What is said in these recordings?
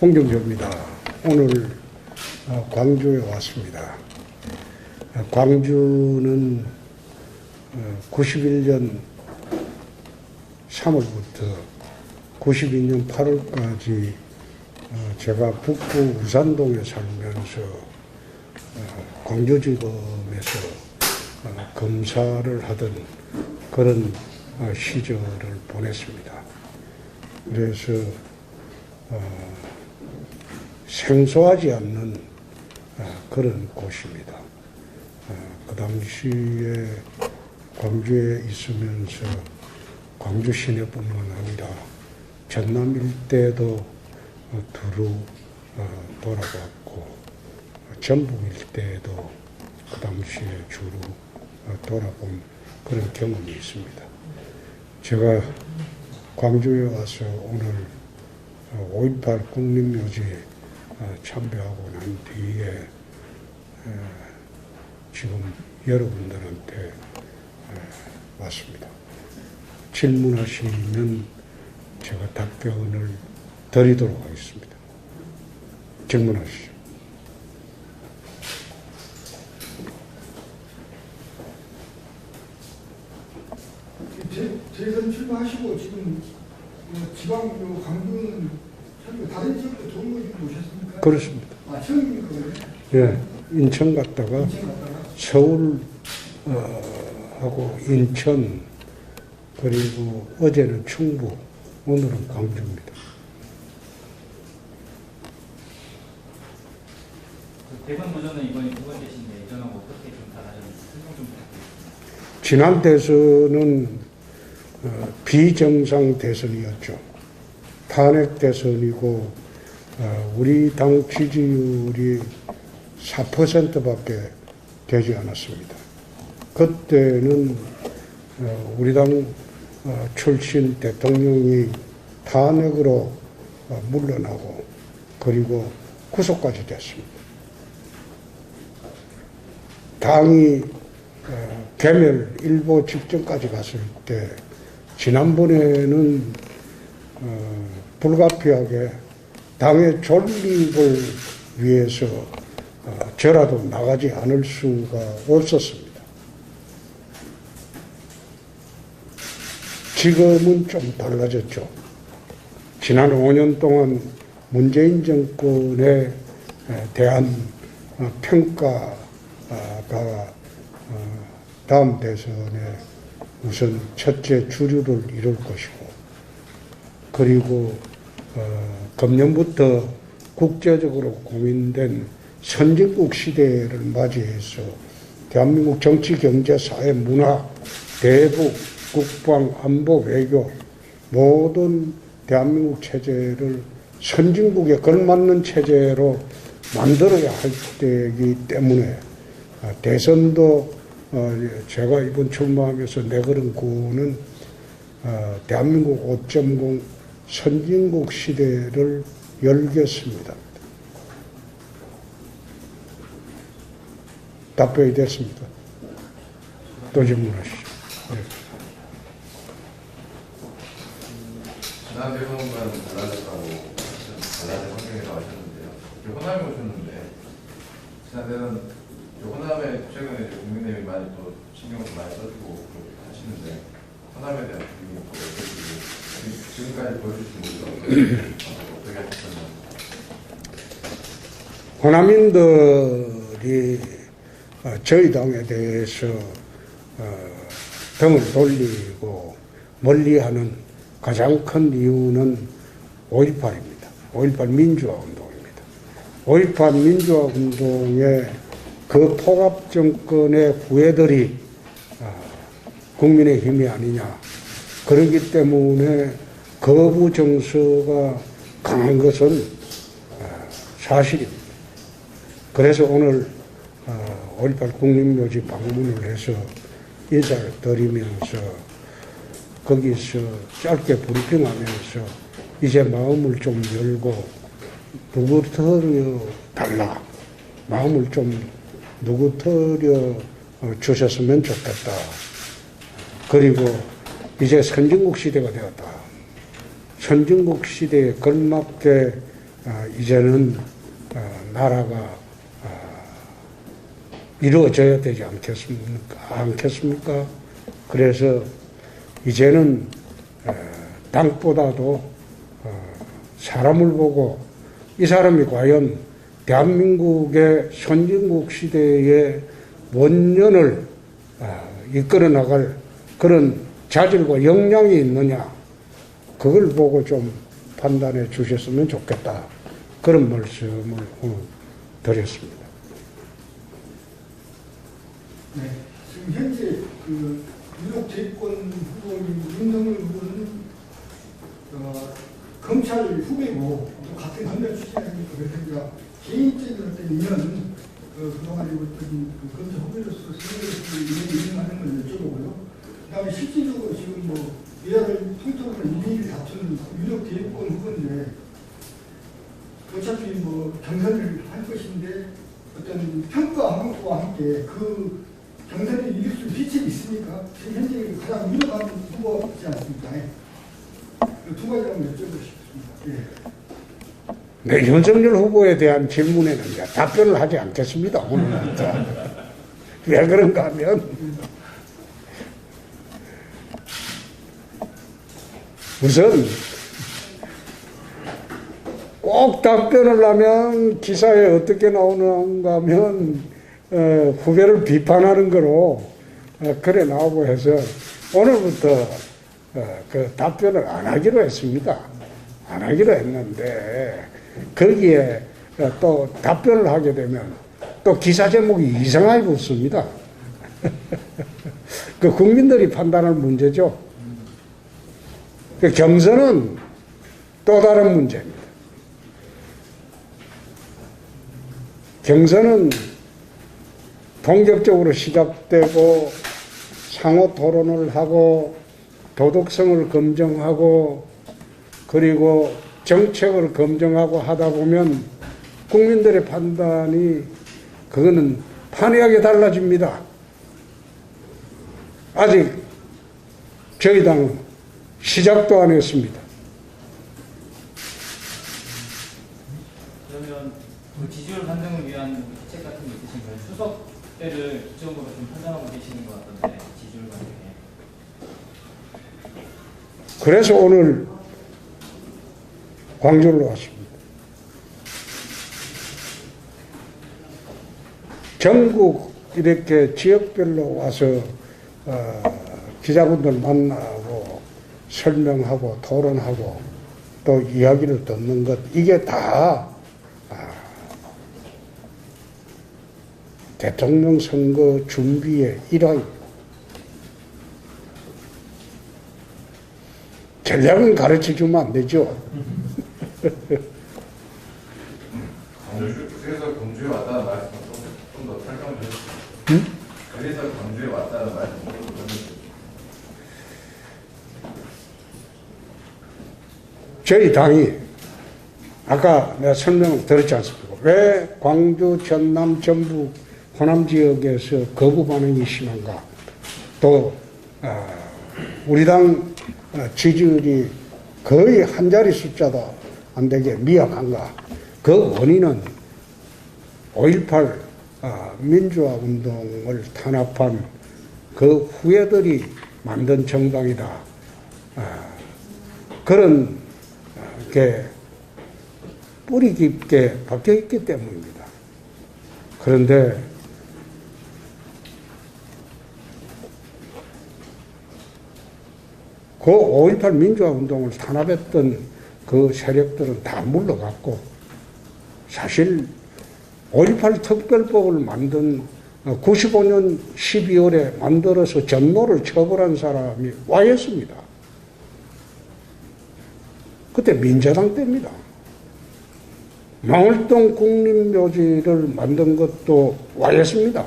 홍경조입니다. 오늘 어, 광주에 왔습니다. 어, 광주는 91년 3월부터 92년 8월까지 어, 제가 북부 우산동에 살면서 어, 광주지검에서 어, 검사를 하던 그런 어, 시절을 보냈습니다. 그래서 어, 생소하지 않는 어, 그런 곳입니다. 어, 그 당시에 광주에 있으면서 광주 시내뿐만 아니라 전남 일대도 어, 두루 어, 돌아갔고 어, 전북 일대도 그 당시에 주로 어, 돌아본 그런 경험이 있습니다. 제가 광주에 와서 오늘 5.18 국립묘지에 어, 참배하고 난 뒤에 에, 지금 여러분들한테 에, 왔습니다. 질문하시면 제가 답변을 드리도록 하겠습니다. 질문하시죠. 재- 재선 출마하시고 지금 어, 지방 참 다른 지역도 지금 오셨습니까? 그렇습니다. 아 처음입니까 그러면? 예, 인천 갔다가 인천 갔다가 서울 어, 하고 인천 그리고 어제는 충북 오늘은 광주입니다. 그 대선 도전은 이번이 두 번째신데 예전하고 어떻게 좀 달라졌는지 설명 좀 부탁드립니다. 지난 대선은 어, 비정상 대선이었죠. 탄핵 대선이고 어, 우리 당 지지율이 4%밖에 되지 않았습니다. 그때는 어, 우리 당 어, 출신 대통령이 탄핵으로 어, 물러나고 그리고 구속까지 됐습니다. 당이 어, 개멸 일보 직전까지 갔을 때 지난번에는 어, 불가피하게 당의 존립을 위해서 어, 저라도 나가지 않을 수가 없었습니다. 지금은 좀 달라졌죠. 지난 5년 동안 문재인 정권에 에, 대한 어, 평가가 어, 다음 대선에 우선 첫째 주류를 이룰 것이고 그리고 어, 금년부터 국제적으로 고민된 선진국 시대를 맞이해서 대한민국 정치, 경제, 사회, 문화, 대북, 국방, 안보, 외교 모든 대한민국 체제를 선진국에 걸맞는 체제로 만들어야 할 때이기 때문에 아, 대선도 어, 제가 이번 출마하면서 내걸은 구호는 어, 대한민국 5.0 선진국 시대를 열겠습니다. 답변이 됐습니다. 또 질문하시죠. 네. 지난 대선과는 달라졌다고 달라진 환경에서 하셨는데요. 호남에 오셨는데 지난 대선 호남에 최근에 국민의힘이 많이 또 신경을 많이 써주고 하시는데 호남에 대한 지금까지 보여주신 모습 어떻게 하셨나요? 호남인들이 어, 저희 당에 대해서 어, 등을 돌리고 멀리하는 가장 큰 이유는 5.18입니다. 5.18 민주화 운동입니다. 5.18 민주화 운동의 그 포갑 정권의 후예들이 어, 국민의 힘이 아니냐. 그렇기 때문에 거부 정서가 강한 것은 어, 사실입니다. 그래서 오늘 어, 5.18 국립묘지 방문을 해서 인사를 드리면서 거기서 짧게 브리핑하면서 이제 마음을 좀 열고 누구터려 달라 마음을 좀 누구터려 어, 주셨으면 좋겠다. 그리고 이제 선진국 시대가 되었다. 선진국 시대에 걸맞게 아, 이제는 아, 나라가 아, 이루어져야 되지 않겠습니까? 않겠습니까? 그래서 이제는 어, 당보다도 어, 사람을 보고 이 사람이 과연 대한민국의 선진국 시대의 원년을 아, 이끌어 나갈 그런 자질과 역량이 있느냐 그걸 보고 좀 판단해 주셨으면 좋겠다 그런 말씀을 드렸습니다. 네. 지금 현재 그 유력 대권 후보인 윤석열 후보는 어, 검찰 후배고 또 같은 검찰 출신이니까 그렇습니다. 개인적인 어떤 그 그동안에 어떤 그 검찰 후배로서 생각을 인정하는 걸 여쭤보고요. 그다음에 실질적으로 지금 뭐 여야를 통틀어서 이익을 다투는 유력 대권 후보인데 어차피 뭐 경선을 할 것인데 어떤 평가와 함께 그 경선에 이길 수 빛이 있습니까? 지금 현재 가장 유력한 후보지 않습니까? 그두 가지 한번 여쭤보고 싶습니다. 예. 네, 윤석열 후보에 대한 질문에는 답변을 하지 않겠습니다. 오늘은. 자, 왜 그런가 하면 우선 꼭 답변을 하면 기사에 어떻게 나오는가 하면 어, 후배를 비판하는 거로 어, 그래 나오고 해서 오늘부터 어, 그 답변을 안 하기로 했습니다. 안 하기로 했는데 거기에 어, 또 답변을 하게 되면 또 기사 제목이 이상하게 붙습니다. 그 국민들이 판단할 문제죠. 그 경선은 또 다른 문제입니다. 경선은 본격적으로 시작되고 상호 토론을 하고 도덕성을 검증하고 그리고 정책을 검증하고 하다 보면 국민들의 판단이 그거는 판이하게 달라집니다. 아직 저희 당은 시작도 안 했습니다. 그러면 그 지지율 판정을 위한 대책 같은 게 있으신가요? 추석 때를 기점으로 좀 판단하고 계시는 것 같던데 지지율 판정에. 그래서 오늘 광주로 왔습니다. 전국 이렇게 지역별로 와서 어, 기자분들 만나고 설명하고 토론하고 또 이야기를 듣는 것 이게 다 아, 대통령 선거 준비의 일환입니다. 전략은 가르쳐 주면 안 되죠. 그래서 광주에 왔다는 말씀 좀더 설명 좀 해주세요. 응? 그래서 광주에 왔다는 말씀 좀더 해주세요. 저희 당이 아까 내가 설명을 드렸지 않습니까? 왜 광주, 전남, 전북, 호남 지역에서 거부 반응이 심한가? 또 아, 우리 당 아, 지지율이 거의 한 자리 숫자도 안 되게 미약한가? 그 원인은 5.18 아, 민주화 운동을 탄압한 그 후예들이 만든 정당이다. 아, 그런 게 뿌리 깊게 박혀 있기 때문입니다. 그런데 그 5.18 민주화 운동을 탄압했던 그 세력들은 다 물러갔고 사실 5.18 특별법을 만든 95년 12월에 만들어서 전노를 처벌한 사람이 와였습니다. 그때 민자당 때입니다. 망월동 국립묘지를 만든 것도 와였습니다.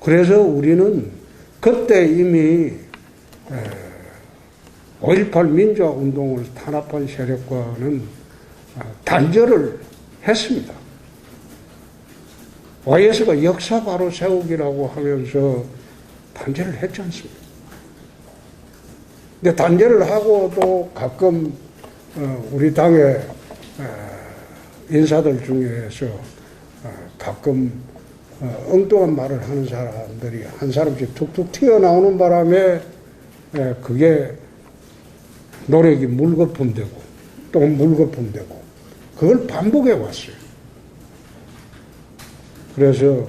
그래서 우리는 그때 이미 5.18 민주화 운동을 탄압한 세력과는 아, 단절을 했습니다. YS가 역사 바로 세우기라고 하면서 단절을 했지 않습니까? 근데 단절을 하고도 가끔 어, 우리 당의 어, 인사들 중에서 어, 가끔 어, 엉뚱한 말을 하는 사람들이 한 사람씩 툭툭 튀어나오는 바람에 에, 그게 노력이 물거품되고 또 물거품되고 그걸 반복해 왔어요. 그래서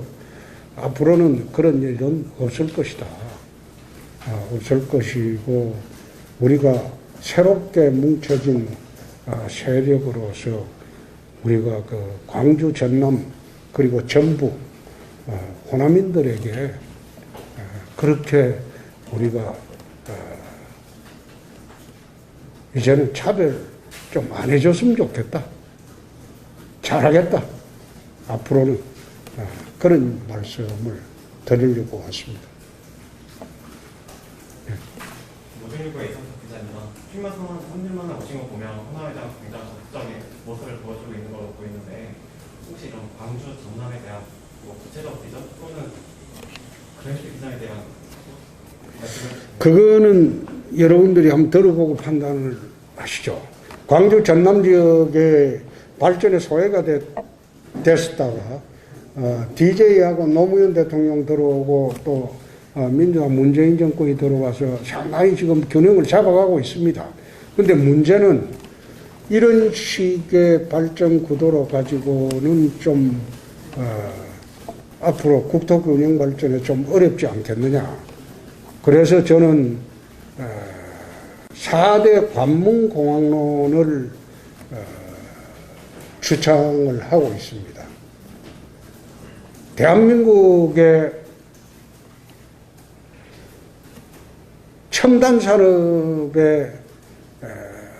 앞으로는 그런 일은 없을 것이다. 아, 없을 것이고 우리가 새롭게 뭉쳐진 아, 세력으로서 우리가 그 광주 전남 그리고 전부 어, 호남인들에게 어, 그렇게 우리가 어, 이제는 차별 좀 안 해줬으면 좋겠다. 잘하겠다. 앞으로는 어, 그런 말씀을 드리려고 왔습니다. 모 성한 선들만 오신 거 보면 호남에 대한 굉장히 적극적인 모습을 보여주고 있는 걸로 보이는데 혹시 이런 광주 전남에 대한 뭐 구체적 비전 또는 식의 비전에 대한 그거는 여러분들이 한번 들어보고 판단을 하시죠. 광주 전남 지역의 발전에 소외가 됐, 됐었다가 어, DJ하고 노무현 대통령 들어오고 또 어, 민주당 문재인 정권이 들어와서 상당히 지금 균형을 잡아가고 있습니다. 근데 문제는 이런 식의 발전 구도로 가지고는 좀 어, 앞으로 국토 균형 발전에 좀 어렵지 않겠느냐. 그래서 저는 어, 4대 관문공항론을 어, 주창을 하고 있습니다. 대한민국의 첨단 산업의 에,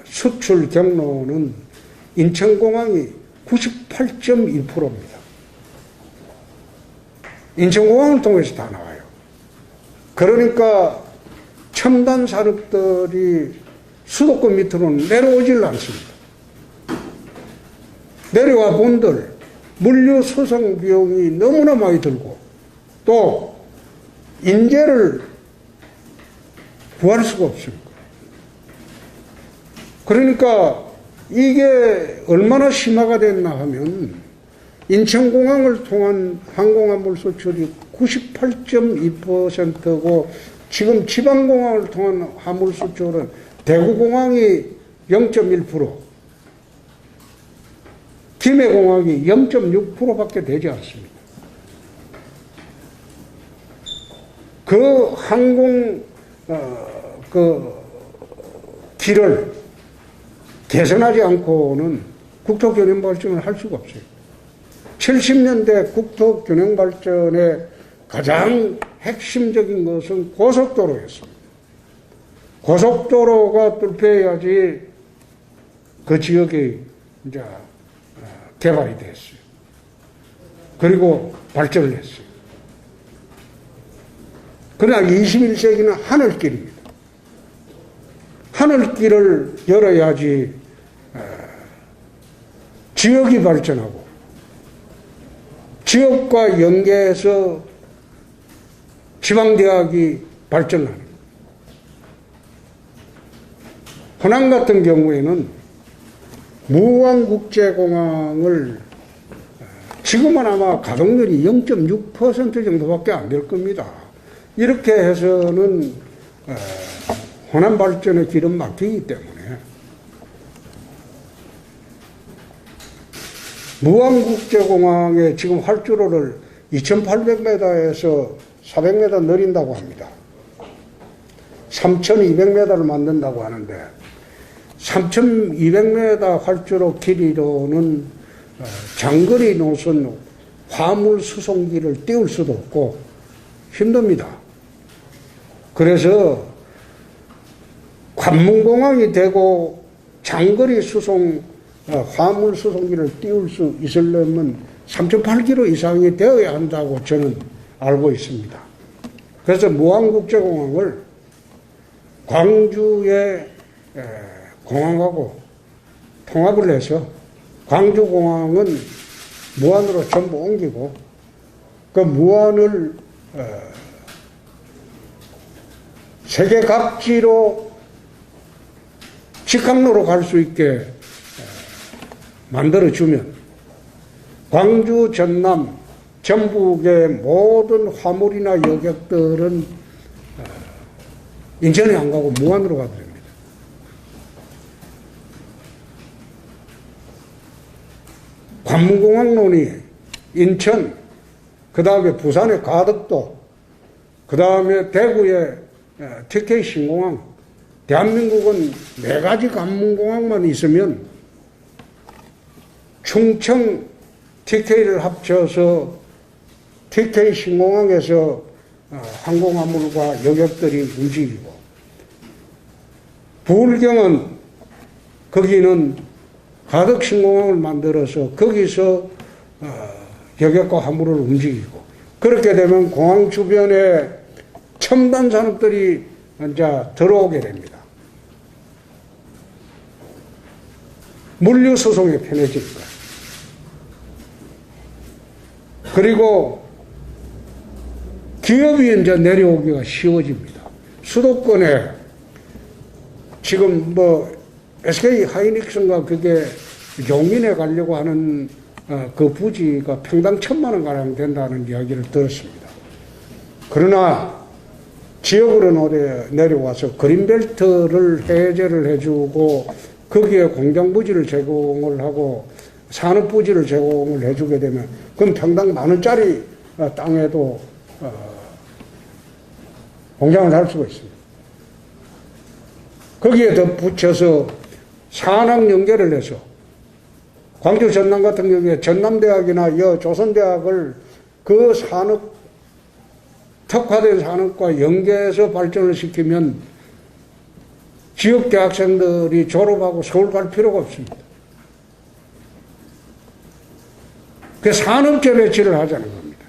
수출 경로는 인천공항이 98.1%입니다. 인천공항을 통해서 다 나와요. 그러니까 첨단 산업들이 수도권 밑으로는 내려오질 않습니다. 내려와 본들 물류 수송 비용이 너무나 많이 들고 또 인재를 구할 수가 없습니다. 그러니까 이게 얼마나 심화가 됐나 하면 인천공항을 통한 항공화물 수출이 98.2%고 지금 지방공항을 통한 화물 수출은 대구공항이 0.1%, 김해공항이 0.6%밖에 되지 않습니다. 그 항공 어, 그 길을 개선하지 않고는 국토 균형 발전을 할 수가 없어요. 70년대 국토 균형 발전의 가장 핵심적인 것은 고속도로였습니다. 고속도로가 뚫려야지 그 지역이 이제 어, 개발이 됐어요. 그리고 발전을 했어요. 그러나 21세기는 하늘길입니다. 하늘길을 열어야지 어, 지역이 발전하고 지역과 연계해서 지방대학이 발전하는. 호남 같은 경우에는 무안국제공항을 어, 지금은 아마 가동률이 0.6% 정도밖에 안 될 겁니다. 이렇게 해서는 어, 호남 발전의 길은 막히기 때문에 무안국제공항의 지금 활주로를 2,800m에서 400m 늘린다고 합니다. 3,200m를 만든다고 하는데 3,200m 활주로 길이로는 어, 장거리 노선 화물 수송기를 띄울 수도 없고 힘듭니다. 그래서 관문공항이 되고 장거리 수송 어, 화물 수송기를 띄울 수 있으려면 3.8km 이상이 되어야 한다고 저는 알고 있습니다. 그래서 무안국제공항을 광주의 에, 공항하고 통합을 해서 광주공항은 무안으로 전부 옮기고 그 무안을 어, 세계 각지로 직항로로 갈 수 있게 만들어주면 광주, 전남, 전북의 모든 화물이나 여객들은 어, 인천에 안 가고 무안으로 가도 됩니다. 관문공항론이 인천, 그 다음에 부산의 가덕도, 그 다음에 대구의 어, TK 신공항, 대한민국은 네 가지 관문공항만 있으면 충청 TK를 합쳐서 TK 신공항에서 어, 항공화물과 여객들이 움직이고 부울경은 거기는 가덕 신공항을 만들어서 거기서 어, 여객과 화물을 움직이고 그렇게 되면 공항 주변에 첨단 산업들이 이제 들어오게 됩니다. 물류 수송이 편해질 거예요. 그리고 기업이 이제 내려오기가 쉬워집니다. 수도권에 지금 뭐 SK 하이닉스인가 그게 용인에 가려고 하는 어, 그 부지가 평당 천만 원 가량 된다는 이야기를 들었습니다. 그러나 지역으로 내려와서 그린벨트를 해제를 해주고 거기에 공장 부지를 제공을 하고 산업 부지를 제공을 해주게 되면 그럼 평당 만 원짜리 어, 땅에도 어, 공장을 할 수가 있습니다. 거기에 더 붙여서 산학 연계를 해서 광주 전남 같은 경우에 전남대학이나 여 조선대학을 그 산업 특화된 산업과 연계해서 발전을 시키면 지역 대학생들이 졸업하고 서울 갈 필요가 없습니다. 그 산업재 배치를 하자는 겁니다.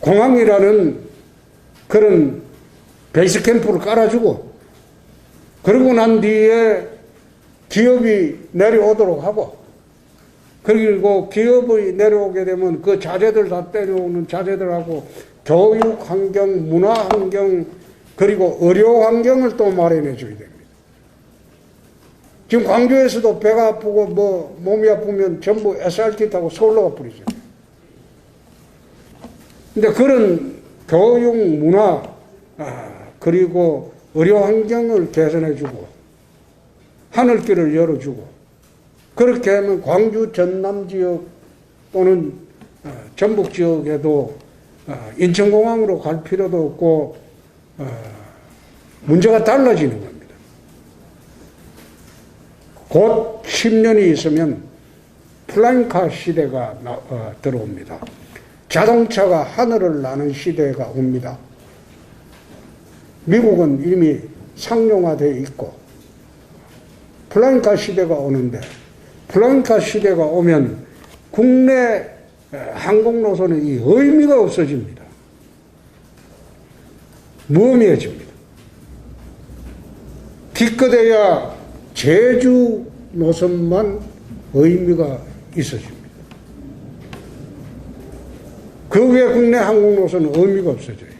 공항이라는 그런 베이스 캠프를 깔아주고 그러고 난 뒤에 기업이 내려오도록 하고 그리고 기업이 내려오게 되면 그 자재들 다 때려오는 자재들하고 교육 환경, 문화 환경, 그리고 의료 환경을 또 마련해 줘야 됩니다. 지금 광주에서도 배가 아프고 뭐 몸이 아프면 전부 SRT 타고 서울로 가버리죠. 근데 그런 교육, 문화, 아, 그리고 의료 환경을 개선해 주고 하늘길을 열어주고 그렇게 하면 광주 전남 지역 또는 어, 전북 지역에도 어, 인천공항으로 갈 필요도 없고 어, 문제가 달라지는 겁니다. 곧 10년이 있으면 플라잉카 시대가 들어옵니다. 자동차가 하늘을 나는 시대가 옵니다. 미국은 이미 상용화되어 있고 플라잉카 시대가 오는데 플라잉카 시대가 오면 국내 항공 노선의 이 의미가 없어집니다. 무의미해집니다. 기껏해야 제주 노선만 의미가 있어집니다. 그 외 국내 항공 노선은 의미가 없어져요.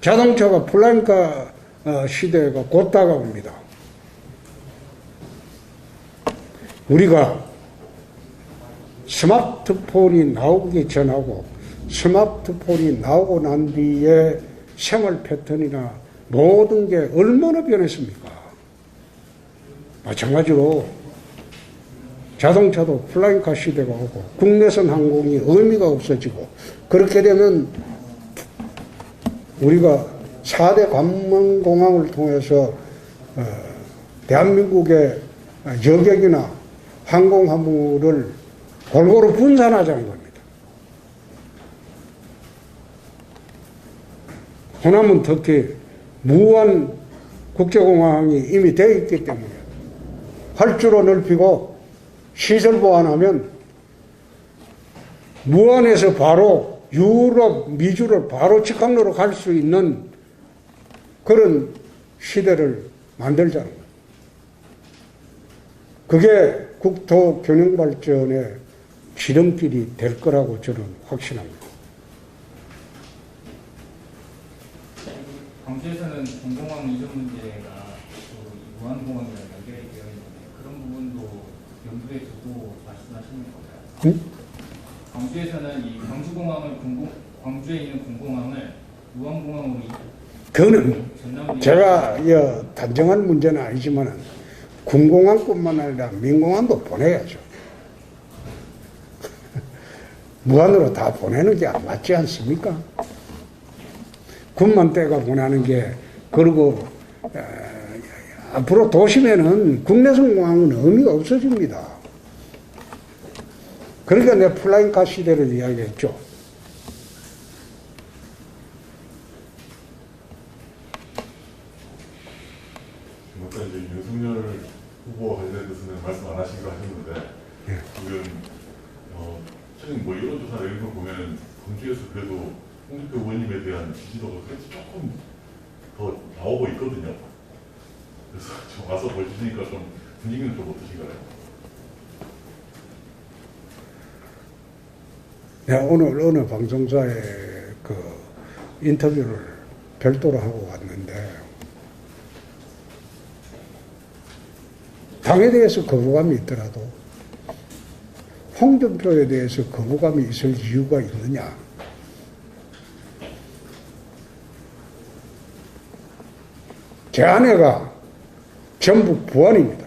자동차가 플라잉카 어, 시대가 곧 다가옵니다. 우리가 스마트폰이 나오기 전하고 스마트폰이 나오고 난 뒤에 생활 패턴이나 모든 게 얼마나 변했습니까? 마찬가지로 자동차도 플라잉카 시대가 오고 국내선 항공이 의미가 없어지고 그렇게 되면 우리가 4대 관문공항을 통해서 어, 대한민국의 여객이나 항공 화물을 골고루 분산하자는 겁니다. 호남은 특히 무한 국제공항이 이미 되어 있기 때문에 활주로 넓히고 시설 보완하면 무안에서 바로 유럽, 미주를 바로 직항로로 갈 수 있는 그런 시대를 만들자는 거예요. 그게 국토 균형 발전의 지름길이 될 거라고 저는 확신합니다. 광주에서는 공공항 이전 문제가 또 무한공항이랑 연결이 되어 있는데 그런 부분도 염두에 두고 말씀하시는 건가요? 음? 광주에서는 이 광주공항을 공공 광주에 있는 공공항을 무한공항으로 전남 제가 여, 단정한 문제는 아니지만 군공항뿐만 아니라 민공항도 보내야죠. 무한으로 다 보내는 게 안 맞지 않습니까? 군만 떼가 보내는 게 그리고 에, 앞으로 도심에는 국내선 공항은 의미가 없어집니다. 그러니까 내 플라잉카 시대를 이야기했죠. 아까 이제 윤석열 후보 관련해서는 말씀 안 하신 거 하셨는데 예. 지금 어, 최근 뭐 여론조사 내린 거 보면 광주에서 그래도 홍준표 의원님에 대한 지지도가 그래도 조금 더 나오고 있거든요. 그래서 좀 와서 보시니까 좀 분위기는 좀 어떠신가요? 내가 오늘 어느 방송사에 그 인터뷰를 별도로 하고 왔는데 당에 대해서 거부감이 있더라도 홍준표에 대해서 거부감이 있을 이유가 있느냐? 제 아내가 전북 부안입니다.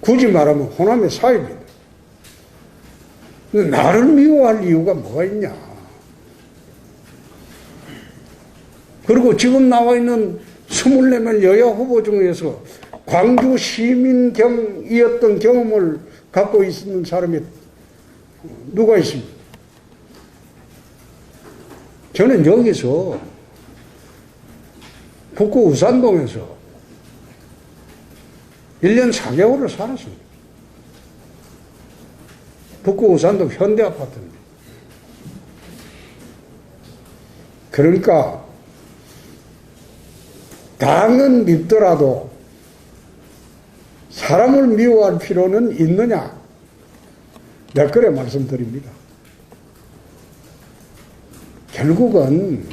굳이 말하면 호남의 사입니다. 나를 미워할 이유가 뭐가 있냐? 그리고 지금 나와 있는 24명 여야 후보 중에서 광주 시민경이었던 경험을 갖고 있는 사람이 누가 있습니까? 저는 여기서 북구 우산동에서 1년 4개월을 살았습니다. 북구 우산동 현대 아파트입니다. 그러니까 당은 밉더라도 사람을 미워할 필요는 있느냐? 그래 말씀드립니다. 결국은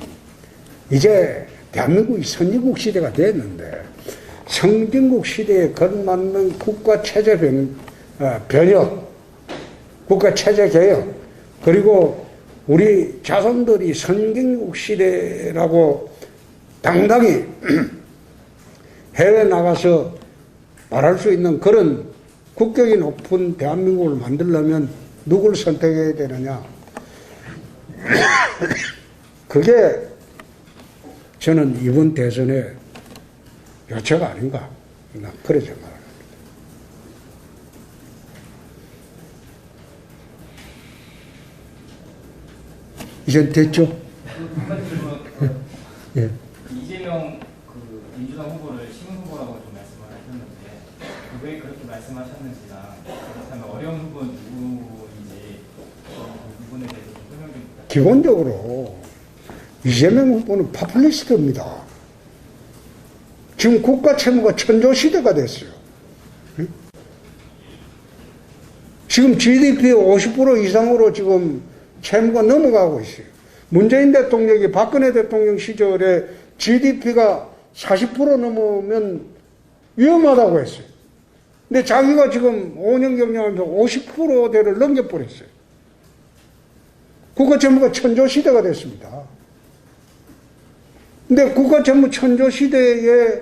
이제 대한민국이 선진국 시대가 됐는데 선진국 시대에 걸맞는 국가 체제 변, 어, 변혁, 국가 체제 개혁, 그리고 우리 자손들이 선진국 시대라고 당당히 해외 나가서 말할 수 있는 그런 국격이 높은 대한민국을 만들려면 누굴 선택해야 되느냐? 그게 저는 이번 대선의 요체가 아닌가. 나 그래 생각합니다. 이제 됐죠? 그 예. 이재명 그 민주당 후보를 신문 후보라고 좀 말씀을 하셨는데 그 왜 그렇게 말씀하셨는지랑 그렇다면 어려운 후보는 누구인지 그 부분에 대해서 좀 설명 좀. 기본적으로 이재명 후보는 파퓰리스트입니다. 지금 국가 채무가 천조 시대가 됐어요. 응? 지금 GDP 50% 이상으로 지금 채무가 넘어가고 있어요. 문재인 대통령이 박근혜 대통령 시절에 GDP가 40% 넘으면 위험하다고 했어요. 근데 자기가 지금 5년 경영하면서 50%대를 넘겨버렸어요. 국가 채무가 천조 시대가 됐습니다. 근데 국가 채무 천조 시대에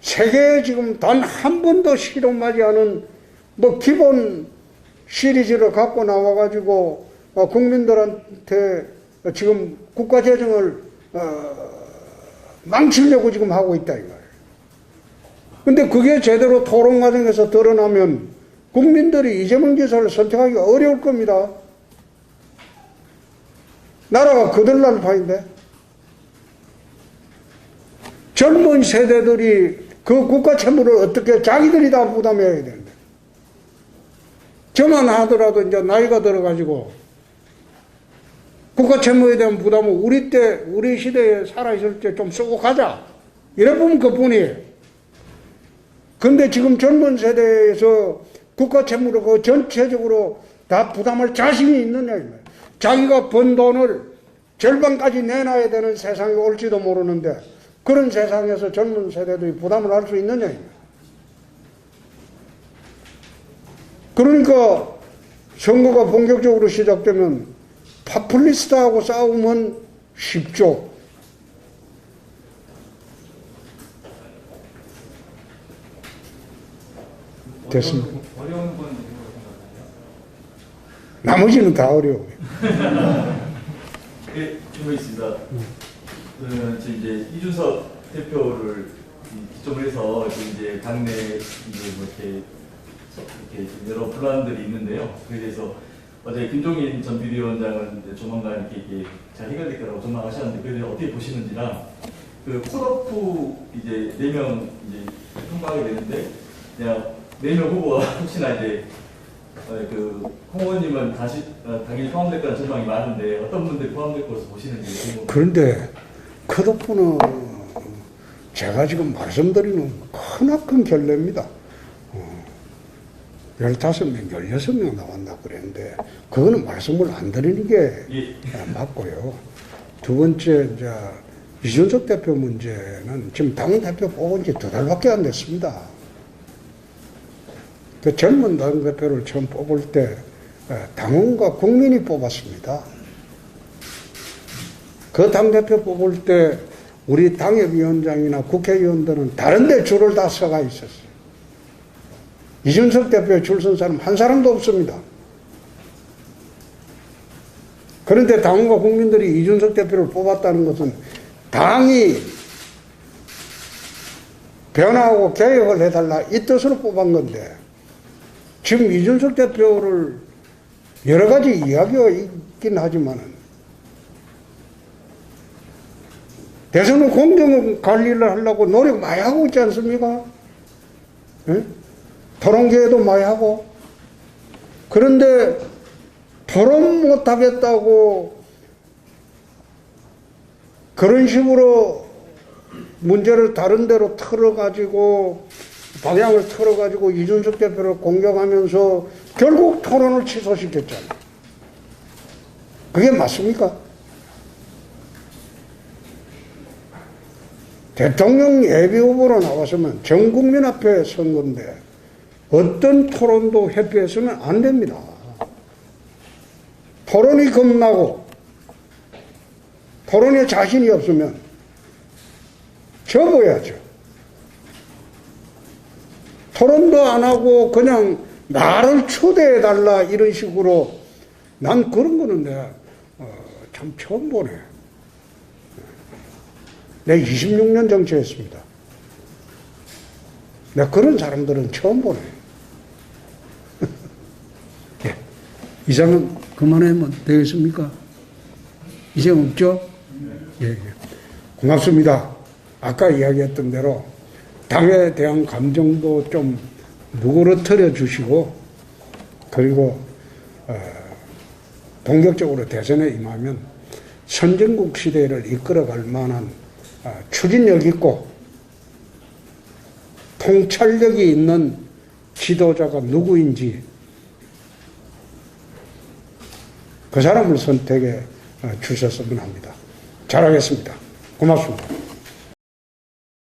세계에 지금 단 한 번도 실험하지 않은 뭐 기본 시리즈를 갖고 나와가지고 어, 국민들한테 지금 국가 재정을 어, 망치려고 지금 하고 있다 이거예요. 근데 그게 제대로 토론 과정에서 드러나면 국민들이 이재명 지사를 선택하기가 어려울 겁니다. 나라가 거들날 판인데 젊은 세대들이 그 국가 채무를 어떻게 자기들이 다 부담해야 되는데 저만 하더라도 이제 나이가 들어가지고 국가 채무에 대한 부담을 우리 때 우리 시대에 살아있을 때 좀 쓰고 가자 이래 보면 그뿐이에요. 근데 지금 젊은 세대에서 국가 채무를 그 전체적으로 다 부담할 자신이 있느냐 이거예요. 자기가 번 돈을 절반까지 내놔야 되는 세상이 올지도 모르는데 그런 세상에서 젊은 세대들이 부담을 할 수 있느냐. 이거야. 그러니까 선거가 본격적으로 시작되면 파퓰리스트하고 싸우면 쉽죠. 됐습니다. 어려운, 건? 나머지는 다 어려워요. 예, 질문 있습니다. 그러면 이제 이준석 대표를 기점으로 해서 이제 당내 이제 뭐 이렇게 이렇게 좀 여러 분란들이 있는데요. 그에 대해서 어제 김종인 전 비대위원장은 이제 조만간 이렇게, 이게 잘 해결될 거라고 전망하셨는데 그에 어떻게 보시는지랑 그 컷오프 이제 네명 이제 통과하게 되는데 그냥 네명 후보가 혹시나 이제 어, 그 홍원님은 다시 어, 당연히 포함될 거라는 전망이 많은데 어떤 분들이 포함될 것으로 보시는지 궁금합니다. 그런데 컷오프는 제가 지금 말씀드리는 크나큰 결례입니다. 어, 15명, 16명 나왔나 그랬는데 그거는 말씀을 안 드리는 게 예. 맞고요. 두 번째 이제 이준석 대표 문제는 지금 당 대표 뽑은 지 두 달밖에 안 됐습니다. 그 젊은 당대표를 처음 뽑을 때 에, 당원과 국민이 뽑았습니다. 그 당대표 뽑을 때 우리 당협위원장이나 국회의원들은 다른 데 줄을 다 서가 있었어요. 이준석 대표에 줄선 사람 한 사람도 없습니다. 그런데 당원과 국민들이 이준석 대표를 뽑았다는 것은 당이 변화하고 개혁을 해달라 이 뜻으로 뽑은 건데 지금 이준석 대표를 여러 가지 이야기가 있긴 하지만은 대선은 공정 관리를 하려고 노력 많이 하고 있지 않습니까? 예? 토론계에도 많이 하고 그런데 토론 못하겠다고 그런 식으로 문제를 다른 데로 틀어가지고 방향을 틀어가지고 이준석 대표를 공격하면서 결국 토론을 취소시켰잖아요. 그게 맞습니까? 대통령 예비 후보로 나왔으면 전 국민 앞에 선 건데 어떤 토론도 회피해서는 안 됩니다. 토론이 겁나고 토론에 자신이 없으면 접어야죠. 토론도 안 하고 그냥 나를 초대해 달라 이런 식으로 난 그런 거는 내가 어, 참 처음 보네. 내가 26년 정치했습니다. 내가 그런 사람들은 처음 보네. 예. 이상은 그만하면 되겠습니까? 이상 없죠? 예, 예. 고맙습니다. 아까 이야기했던 대로 당에 대한 감정도 좀 누그러뜨려 주시고 그리고 어, 본격적으로 대선에 임하면 선진국 시대를 이끌어갈 만한 어, 추진력 있고 통찰력이 있는 지도자가 누구인지 그 사람을 선택해 어, 주셨으면 합니다. 잘하겠습니다. 고맙습니다.